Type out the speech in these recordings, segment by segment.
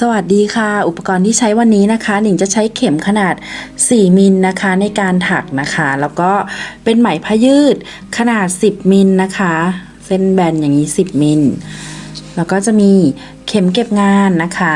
สวัสดีค่ะ อุปกรณ์ที่ใช้วันนี้นะคะ หนิงจะใช้เข็มขนาด 4 มิลนะคะในการถักนะคะ แล้วก็เป็นไหมพยืดขนาด 10 มิลนะคะ เส้นแบนอย่างนี้ 10 มิล แล้วก็จะมีเข็มเก็บงานนะคะ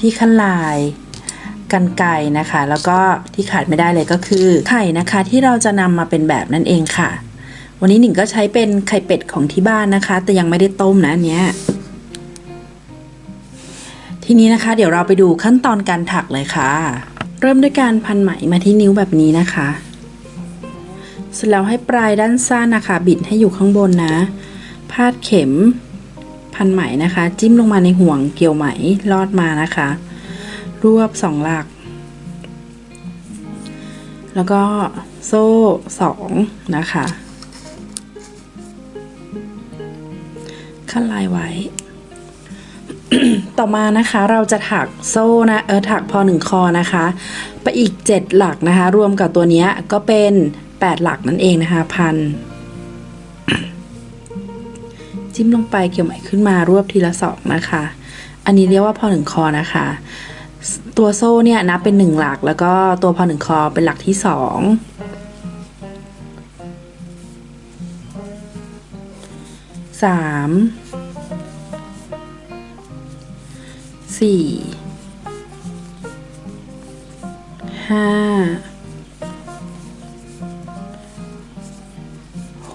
ที่ขั้นลายกันไกรนะคะ แล้วก็ที่ขาดไม่ได้เลยก็คือไข่นะคะที่เราจะนำมาเป็นแบบนั่นเองค่ะ วันนี้หนิงก็ใช้เป็นไข่เป็ดของที่บ้านนะคะ แต่ยังไม่ได้ต้มนะอันเนี้ย ทีนี้นะคะ เดี๋ยวเราไปดูขั้นตอนการถักเลยค่ะ เริ่มด้วยการพันไหมมาที่นิ้วแบบนี้นะคะ เสร็จแล้วให้ปลายด้านสั้นนะคะ บิดให้อยู่ข้างบนนะ พาดเข็ม พันไหมนะคะ จิ้มลงมาในห่วงเกี่ยวไหมลอดมานะคะ รวบสองหลัก แล้วก็โซ่สองนะคะขั้นลายไว้ ต่อมานะคะเราจะถักโซ่นะเออถักพอหนึ่งคอนะคะ ไปอีก 7 หลักนะคะ รวมกับตัวนี้ก็เป็น 8 หลักนั่นเองนะคะพัน จิ้มลงไปเกี่ยวไหมขึ้นมารวบทีละสองนะคะ อันนี้เรียกว่าพอหนึ่งคอนะคะ ตัวโซ่เนี่ยนับเป็นหนึ่งหลัก แล้วก็ตัวพอหนึ่งคอเป็นหลักที่สองสาม สี่ห้า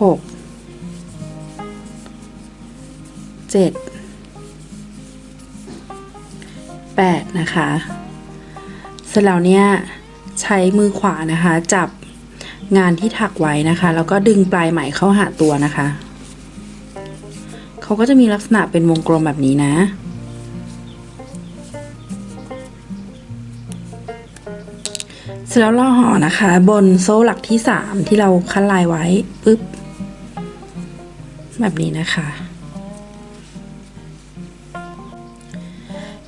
หกเจ็ดแปดนะคะเสร็จแล้วเนี่ยใช้มือขวานะคะ จับงานที่ถักไว้นะคะ แล้วก็ดึงปลายไหมเข้าหาตัวนะคะ เขาก็จะมีลักษณะเป็นวงกลมแบบนี้นะ ร็จแล้วเราห่อนะคะ บนโซ่หลักที่สามที่เราคัดลายไว้ปึ๊บแบบนี้นะคะ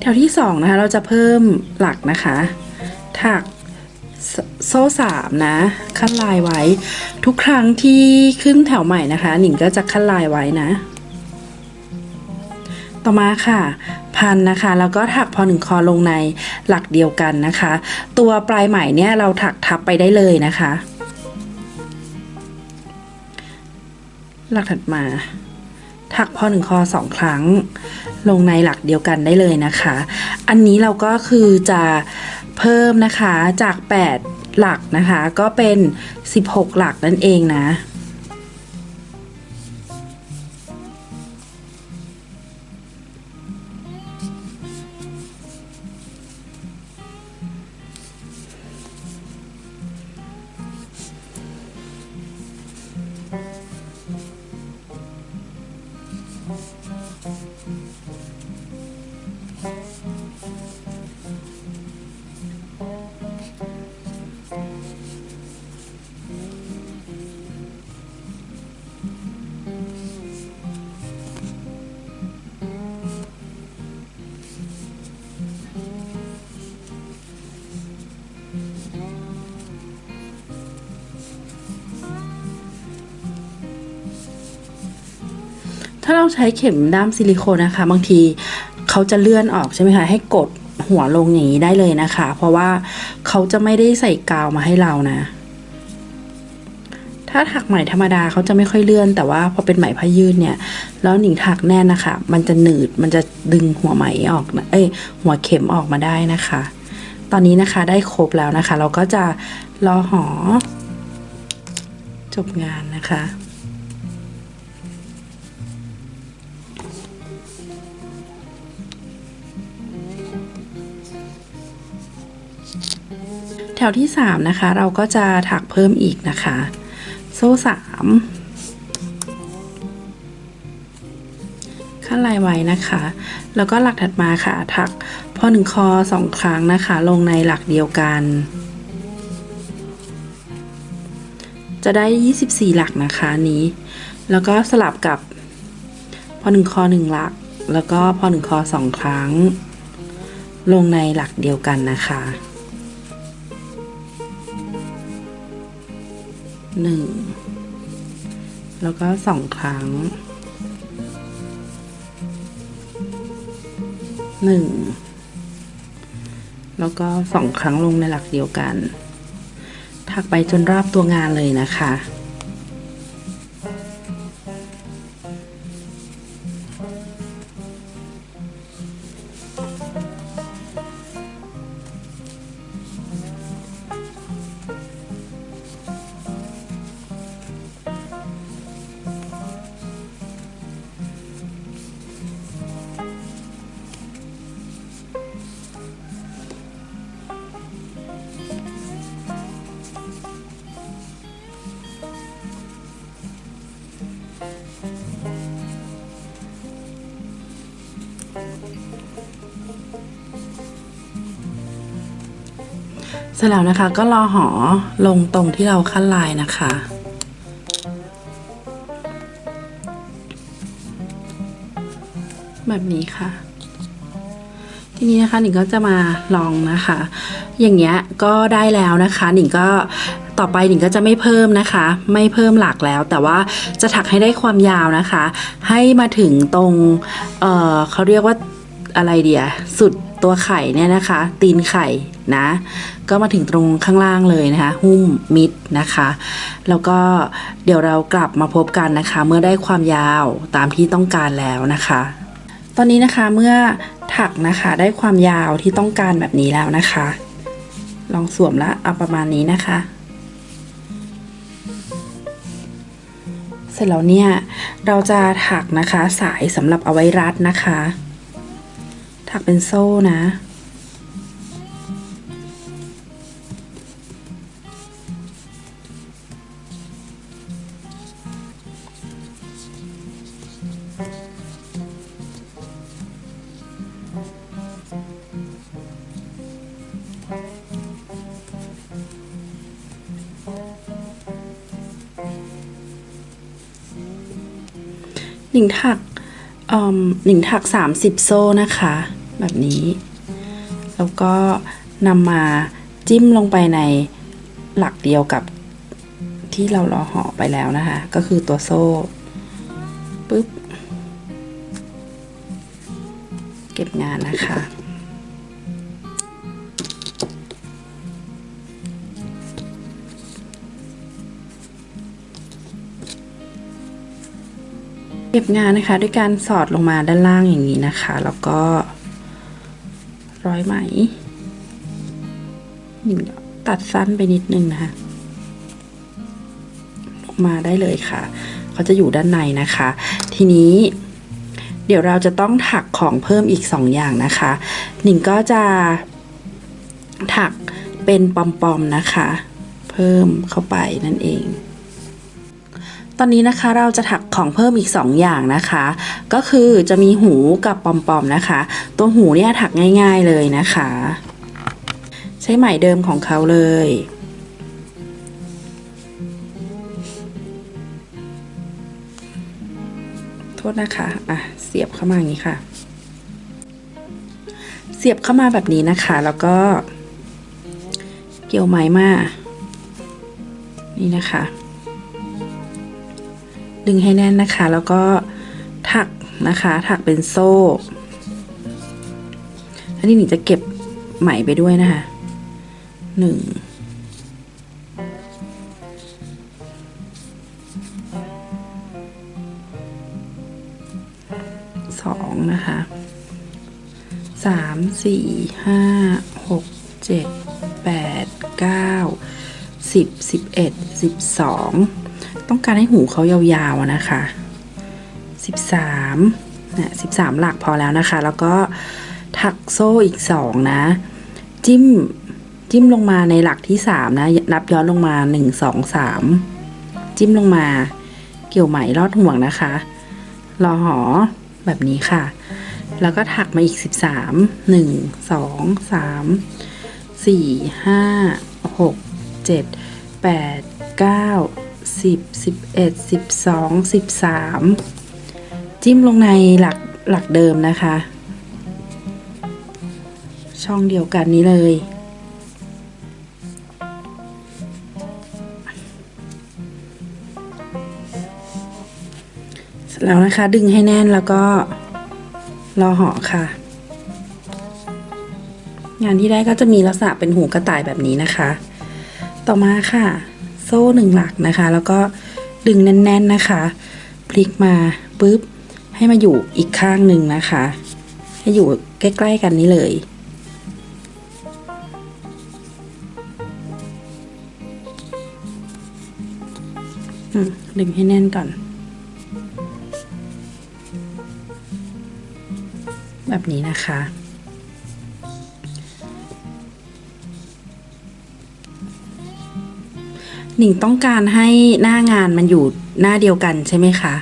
แถวที่สองนะคะ เราจะเพิ่มหลักนะคะถักโซ่สามนะ คัดลายไว้ ทุกครั้งที่ขึ้นแถวใหม่นะคะ หนิงก็จะคัดลายไว้นะ ต่อมาค่ะ พันนะคะ แล้วก็ถักพอหนึ่งคอลงในหลักเดียวกันนะคะ ตัวปลายไหมเนี่ยเราถักทับไปได้เลยนะคะ หลักถัดมา ถักพอหนึ่งคอสองครั้ง ลงในหลักเดียวกันได้เลยนะคะ อันนี้เราก็คือจะเพิ่มนะคะจาก 8 หลักนะคะ ก็เป็น 16 หลักนั่นเองนะ ถ้าเราใช้เข็มด้ามซิลิโคนนะคะ บางทีเขาจะเลื่อนออกใช่ไหมคะ ให้กดหัวลงอย่างนี้ได้เลยนะคะ เพราะว่าเขาจะไม่ได้ใส่กาวมาให้เรานะ ถ้าถักไหมธรรมดาเขาจะไม่ค่อยเลื่อน แต่ว่าพอเป็นไหมพยืดเนี่ย แล้วหนิงถักแน่นนะคะ มันจะหนืด มันจะดึงหัวไหมออก เอ้ย หัวเข็มออกมาได้นะคะ ตอนนี้นะคะได้ครบแล้วนะคะ เราก็จะรอหอ จบงานนะคะ แถวที่สามนะคะ เราก็จะถักเพิ่มอีกนะคะ โซ่สามขั้นลายไว้นะคะ แล้วก็หลักถัดมาค่ะ ถักพอหนึ่งคอสองครั้งนะคะ ลงในหลักเดียวกัน จะได้ 24 หลักนะคะนนี้ แล้วก็สลับกับพอหนึ่งคอหนึ่งหลัก แล้วก็พอหนึ่งคอสองครั้ง ลงในหลักเดียวกันนะคะ หนึ่งแล้วก็สองครั้งหนึ่งแล้วก็สองครั้งลงในหลักเดียวกัน ถักไปจนรอบตัวงานเลยนะคะ เสร็จแล้วนะคะก็รอหอลงตรงที่เราขั้นลายนะคะ แบบนี้ค่ะทีนี้นะคะหนิงก็จะมาลองนะคะ อย่างเงี้ยก็ได้แล้วนะคะหนิงก็ต่อไปหนิงก็จะไม่เพิ่มนะคะ ไม่เพิ่มหลักแล้ว แต่ว่าจะถักให้ได้ความยาวนะคะ ให้มาถึงตรงเออเขาเรียกว่าอะไรเดียสุดตัวไข่เนี่ยนะคะ ตีนไข่ นะ ก็มาถึงตรงข้างล่างเลยนะคะ หุ้มมิดนะคะ แล้วก็เดี๋ยวเรากลับมาพบกันนะคะ เมื่อได้ความยาวตามที่ต้องการแล้วนะคะ ตอนนี้นะคะเมื่อถักนะคะได้ความยาวที่ต้องการแบบนี้แล้วนะคะ ลองสวมแล้วเอาประมาณนี้นะคะ เสร็จแล้วเนี่ยเราจะถักนะคะสายสำหรับเอาไว้รัดนะคะ ถักเป็นโซ่นะ นิงถักหนิงถัก 30 โซ่นะคะ แบบนี้ แล้วก็นำมาจิ้มลงไปในหลักเดียวกับที่เรารอห่อไปแล้วนะคะ ก็คือตัวโซ่ปึ๊บ เก็บงานนะคะ ก็บงานนะคะ ด้วยการสอดลงมาด้านล่างอย่างนี้นะคะ แล้วก็ร้อยไหมหนึ่งตัดสั้นไปนิดนึงนะคะออกมาได้เลยค่ะเขาจะอยู่ด้านในนะคะ ทีนี้เดี๋ยวเราจะต้องถักของเพิ่มอีกสองอย่างนะคะหนิงก็จะถักเป็นปอมๆนะคะ เพิ่มเข้าไปนั่นเอง ตอนนี้นะคะเราจะถักของเพิ่มอีก 2 อย่างนะคะ ก็คือจะมีหูกับปอมๆนะคะ ตัวหูเนี่ยถักง่ายๆเลยนะคะ ใช้ไหมเดิมของเขาเลยโทษนะคะ อะ เสียบเข้ามาอย่างนี้ค่ะ เสียบเข้ามาแบบนี้นะคะ แล้วก็เกี่ยวไหมมา นี่นะคะ ดึงให้แน่นนะคะ แล้วก็ถักนะคะ ถักเป็นโซ่ อันนี้หนิงจะเก็บไหมไปด้วยนะคะหนึ่งสองนะคะสามสี่ห้าหกเจ็ดแปดเก้าสิบสิบเอ็ดสิบสอง ต้องการให้หูเขายาวๆนะคะสิบสามนะสิบสามหลักพอแล้วนะคะ แล้วก็ถักโซ่อีกสองนะ จิ้มจิ้มลงมาในหลักที่สามนะ นับย้อนลงมาหนึ่งสองสามจิ้มลงมา เกี่ยวไหมลอดห่วงนะคะรอหอแบบนี้ค่ะ แล้วก็ถักมาอีกสิบสามหนึ่งสอ งสามสี่ห้าหกเจ็ดแปดเก้าสิบสิบเอ็ดสิบสองสิบสามจิ้มลงในหลักหลักเดิมนะคะ ช่องเดียวกันนี้เลยแล้วนะคะดึงให้แน่นแล้วก็รอห่อค่ะ งานที่ได้ก็จะมีลักษณะเป็นหูกระต่ายแบบนี้นะคะ ต่อมาค่ะ โซ่หนึ่งหลักนะคะ แล้วก็ดึงแน่น ๆนะคะ พลิกมาปุ๊บให้มาอยู่อีกข้างหนึ่งนะคะ ให้อยู่ใกล้ๆกันนี้เลย ดึงให้แน่นก่อน แบบนี้นะคะ หนิงต้องการให้หน้างานมันอยู่หน้าเดียวกันใช่ไหมคะ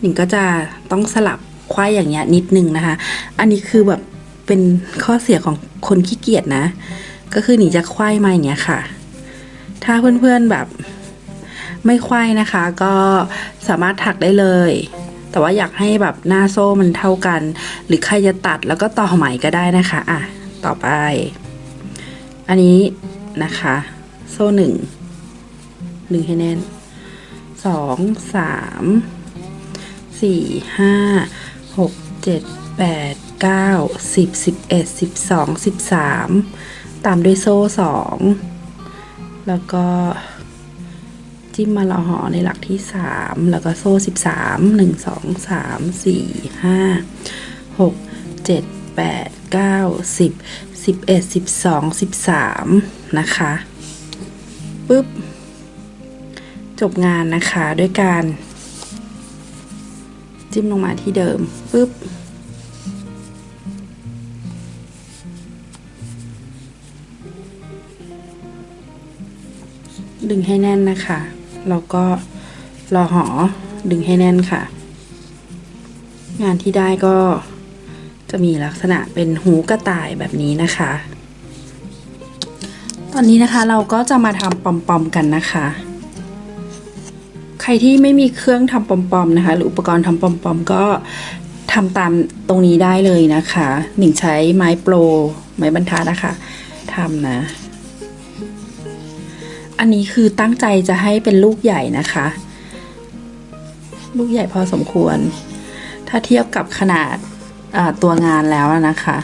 หนิงก็จะต้องสลับควายอย่างเงี้ยนิดนึงนะคะ อันนี้คือแบบเป็นข้อเสียของคนขี้เกียจนะ ก็คือหนิงจะควายมาอย่างเงี้ยค่ะ ถ้าเพื่อนๆแบบไม่ควายนะคะ ก็สามารถถักได้เลย แต่ว่าอยากให้แบบหน้าโซ่มันเท่ากัน หรือใครจะตัดแล้วก็ต่อไหมก็ได้นะคะอะต่อไป อันนี้นะคะ โซ่หนึ่ง หนึ่งให้แน่นสองสามสี่ห้าหกเจ็ดแปดเก้าสิบสิบเอ็ดสิบสองสิบสามตามด้วยโซ่สองแล้วก็จิ้มมาละหอในหลักที่สามแล้วก็โซ่สิบสามหนึ่งสองสามสี่ห้าหกเจ็ดแปดเก้าสิบสิบเอ็ดสิบสองสิบสามนะคะปุ๊บ จบงานนะคะด้วยการ จิ้มลงมาที่เดิมปุ๊บดึงให้แน่นนะคะแล้วก็รอหอดึงให้แน่นค่ะ งานที่ได้ก็จะมีลักษณะเป็นหูกระต่ายแบบนี้นะคะ ตอนนี้นะคะเราก็จะมาทำปอมๆกันนะคะ รที่ไม่มีเครื่องทำปอมๆนะคะ หรืออุปกรณ์ทำปอมๆก็ทำตามตรงนี้ได้เลยนะคะ หนิงใช้ไม้โปร ไม้บรรทัดนะคะทำนะ อันนี้คือตั้งใจจะให้เป็นลูกใหญ่นะคะ ลูกใหญ่พอสมควร ถ้าเทียบกับขนาดตัวงานแล้วนะคะ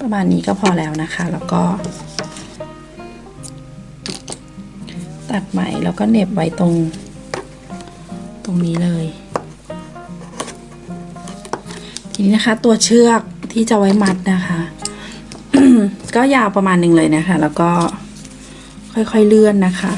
ประมาณนี้ก็พอแล้วนะคะ แล้วก็ ตัดไหมแล้วก็เหน็บไว้ตรง ตรงนี้เลย ทีนี้นะคะ ตัวเชือกที่จะไว้มัดนะคะ ก็ยาวประมาณหนึ่งเลยนะคะ แล้วก็ค่อยๆเลื่อนนะคะ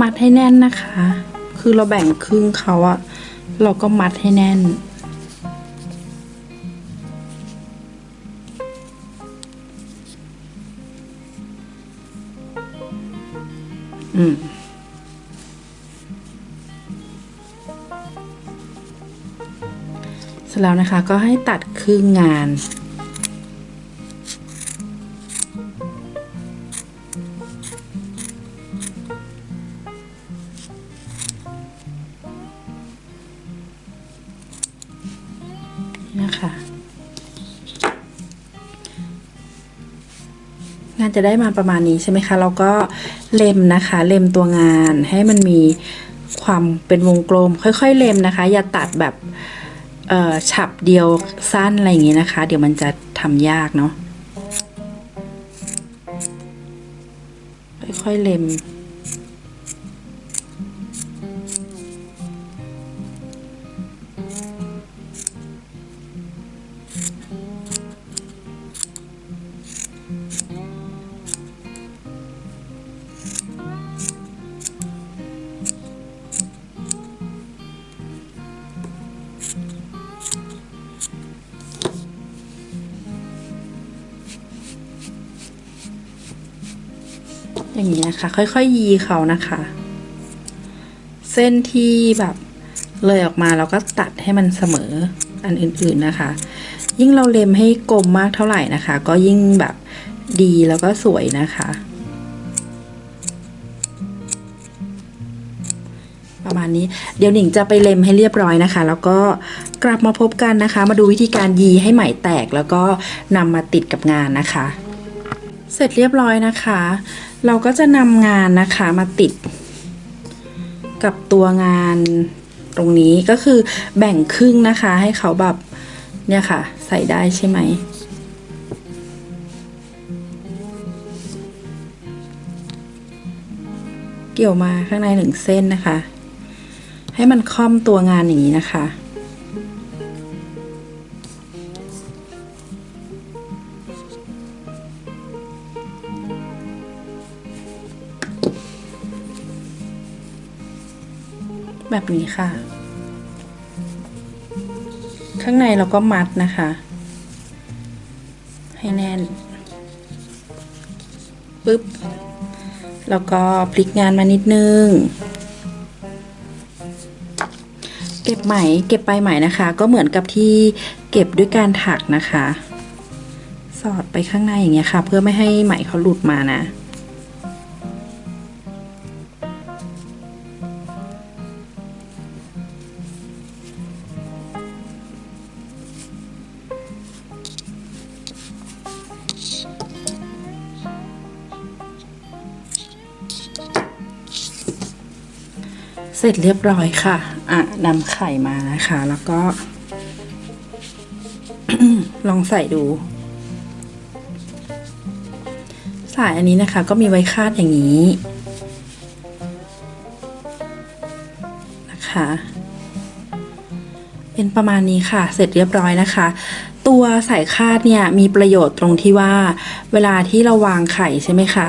มัดให้แน่นนะคะ คือเราแบ่งครึ่งเขาอะเราก็มัดให้แน่น อืมเสร็จแล้วนะคะก็ให้ตัดครึ่งงาน จะได้มาประมาณนี้ใช่ไหมคะแล้วก็เล็มนะคะ เล็มตัวงานให้มันมีความเป็นวงกลม ค่อยๆเล็มนะคะ อย่าตัดแบบเอ่อฉับเดียวสั้นอะไรอย่างงี้นะคะ เดี๋ยวมันจะทำยากเนาะค่อยๆเล็ม คะค่อยๆยีเขานะคะ เส้นที่แบบเลยออกมาเราก็ตัดให้มันเสมออันอื่นๆนะคะ ยิ่งเราเล็มให้กลมมากเท่าไหร่นะคะ ก็ยิ่งแบบดีแล้วก็สวยนะคะ ประมาณนี้เดี๋ยวหนิงจะไปเล็มให้เรียบร้อยนะคะ แล้วก็กลับมาพบกันนะคะ มาดูวิธีการยีให้ไหมแตกแล้วก็นำมาติดกับงานนะคะ เสร็จเรียบร้อยนะคะ เราก็จะนำงานนะคะมาติดกับตัวงานตรงนี้ก็คือแบ่งครึ่งนะคะให้เขาแบบเนี่ยค่ะ ใส่ได้ใช่ไหมเกี่ยวมาข้างในหนึ่งเส้นนะคะ ให้มันค่อมตัวงานอย่างนี้นะคะ นี้ค่ะ ข้างในเราก็มัดนะคะ ให้แน่นปึ๊บ แล้วก็พลิกงานมานิดนึง เก็บไหมเก็บปลายไหมนะคะ ก็เหมือนกับที่เก็บด้วยการถักนะคะ สอดไปข้างในอย่างเงี้ยค่ะ เพื่อไม่ให้ไหมเขาหลุดมานะ ร็จเรียบร้อยค่ะ อะนำไข่มานะคะ แล้วก็ ลองใส่ดู สายอันนี้นะคะ ก็มีไว้คาดอย่างนี้ นะคะ เป็นประมาณนี้ค่ะ เสร็จเรียบร้อยนะคะ ตัวสายคาดเนี่ยมีประโยชน์ตรงที่ว่า เวลาที่เราวางไข่ใช่ไหมคะ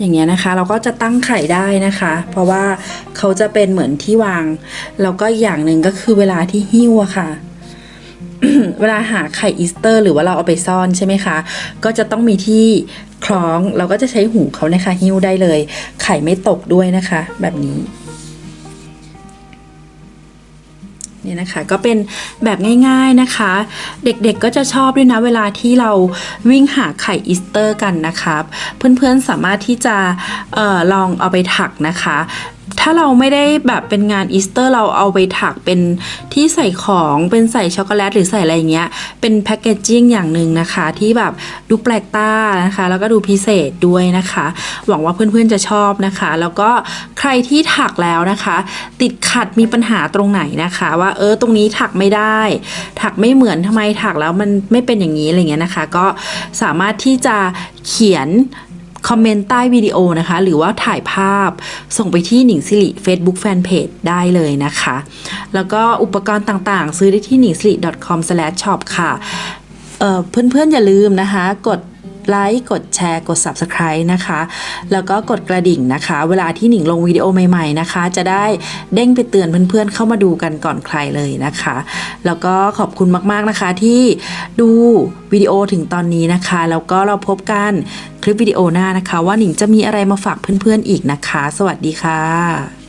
อย่างเงี้ยนะคะเราก็จะตั้งไข่ได้นะคะ เพราะว่า เขาจะเป็นเหมือนที่วาง แล้วก็อย่างหนึ่งก็คือเวลาที่หิ้วอะค่ะ เวลาหาไข่อีสเตอร์ หรือว่าเราเอาไปซ่อนใช่ไหมคะ ก็จะต้องมีที่คล้องเราก็จะใช้หูเขานะคะหิ้วได้เลย ไข่ไม่ตกด้วยนะคะ แบบนี้นี่นะคะก็เป็นแบบง่ายๆนะคะ เด็กๆก็จะชอบด้วยนะเวลาที่เราวิ่งหาไข่อีสเตอร์กันนะครับ เพื่อนๆสามารถที่จะออลองเอาไปถักนะคะ ถ้าเราไม่ได้แบบเป็นงานอีสเตอร์เราเอาไปถักเป็นที่ใส่ของเป็นใส่ช็อกโกแลตหรือใส่อะไรเงี้ย เป็นแพคเกจจิ้งอย่างหนึ่งนะคะ ที่แบบดูแปลกตานะคะ แล้วก็ดูพิเศษด้วยนะคะ หวังว่าเพื่อนๆจะชอบนะคะ แล้วก็ใครที่ถักแล้วนะคะ ติดขัดมีปัญหาตรงไหนนะคะ ว่าเออตรงนี้ถักไม่ได้ ถักไม่เหมือนทำไมถักแล้วมันไม่เป็นอย่างนี้อะไรเงี้ยนะคะ ก็สามารถที่จะเขียน คอมเมนต์ใต้วิดีโอนะคะ หรือว่าถ่ายภาพส่งไปที่หนิงสิริ Facebook Fanpage ได้เลยนะคะ แล้วก็อุปกรณ์ต่างๆ ซื้อได้ที่หนิงสิริ .com/shop ค่ะเเพื่อนๆ อย่าลืมนะคะ กด ไลค์กดแชร์กด Subscribe นะคะ แล้วก็กดกระดิ่งนะคะ เวลาที่หนิงลงวิดีโอใหม่ๆนะคะ จะได้เด้งไปเตือนเพื่อนๆ เข้ามาดูกันก่อนใครเลยนะคะ แล้วก็ขอบคุณมากๆนะคะที่ดูวิดีโอถึงตอนนี้นะคะ แล้วก็เราพบกันคลิปวิดีโอหน้านะคะ ว่าหนิงจะมีอะไรมาฝากเพื่อนๆอีกนะคะ สวัสดีค่ะ